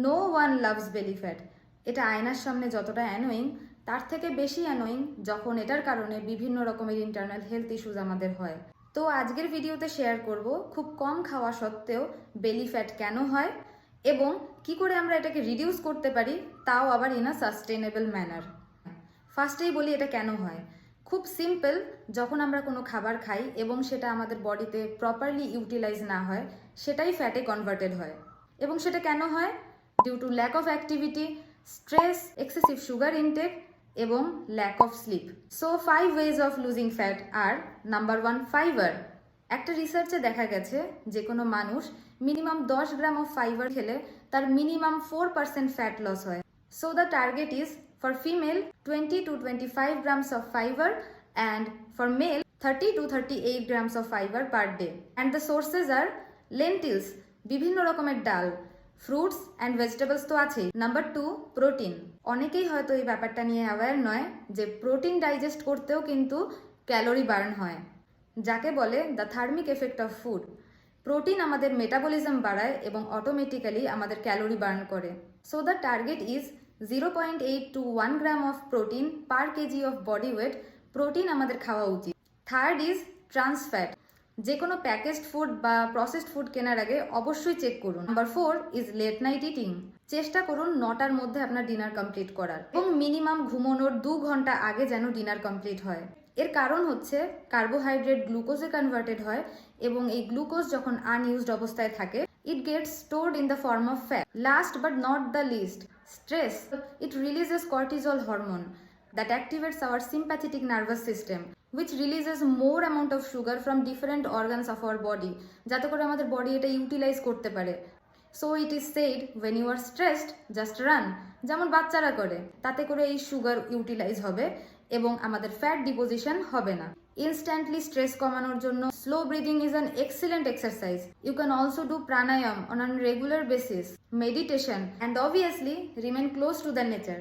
No one loves belly fat এটা আয়নার সামনে যতটা অ্যানোয়িং তার থেকে বেশি অ্যানোয়িং যখন এটার কারণে বিভিন্ন রকমের ইন্টারনাল হেলথ ইস্যুজ আমাদের হয়। তো আজকের ভিডিওতে শেয়ার করব খুব কম খাওয়া সত্ত্বেও বেলি ফ্যাট কেন হয় এবং কি করে আমরা এটাকে রিডিউস করতে পারি তাও আবার ইন আ সাস্টেনেবল ম্যানার ফার্স্টেই বলি এটা কেন হয়। খুব সিম্পল যখন আমরা কোনো খাবার খাই এবং সেটা আমাদের বডিতে প্রপারলি ইউটিলাইজ না হয়, সেটাই ফ্যাটে কনভার্টেড হয়। এবং সেটা কেন হয়? Due to lack of activity stress excessive sugar intake এবং lack of sleep so five ways of losing fat R number one fibre একটা রিসার্চে দেখা গেছে যে কোনো মানুষ মিনিমাম দশ গ্রাম অফ ফাইবার খেলে তার minimum four percent fat loss হয়। So the target the target is for female 20 to 25 grams of fiber and for male 30 to 38 grams of fiber per day. And the sources are lentils, বিভিন্ন রকমের ডাল fruits and vegetables তো আছেই। Number two, protein. অনেকেই হয়তো এই ব্যাপারটা নিয়ে অ্যাওয়্যার নয় যে প্রোটিন ডাইজেস্ট করতেও কিন্তু ক্যালোরি বার্ন হয়। যাকে বলে the thermic effect of food. Protein আমাদের মেটাবলিজম বাড়ায় এবং অটোমেটিক্যালি আমাদের ক্যালোরি বার্ন করে। So the target is zero point eight to one gram of protein per KG of body weight protein আমাদের খাওয়া উচিত। থার্ড ইজ ট্রান্স ফ্যাট যে কোনো প্যাকেজড ফুড বা প্রসেসড ফুড কেনার আগে অবশ্যই চেক করুন। Number four is late night eating চেষ্টা করুন নটার মধ্যে আপনার ডিনার কমপ্লিট করার এবং মিনিমাম ঘুমানোর দু ঘণ্টা আগে যেন ডিনার কমপ্লিট হয়। এর কারণ হচ্ছে কার্বোহাইড্রেট গ্লুকোজে কনভার্টেড হয় এবং এই গ্লুকোজ যখন আনইউজড অবস্থায় থাকে it gets stored in the form of fat last but not the least stress it releases cortisol hormone that activates our sympathetic nervous system, which releases more amount of sugar from different organs of our body, যাতে করে আমাদের body এটা utilise করতে পারে। So it is said when you are stressed just run যেমন বাচ্চারা করে, তাতে করে এই সুগার ইউটিলাইজ হবে এবং আমাদের ফ্যাট ডিপোজিশন হবে না। ইনস্ট্যান্টলি স্ট্রেস কমানোর জন্য slow breathing is an excellent exercise you can also do pranayama on an regular basis meditation and obviously remain close to the nature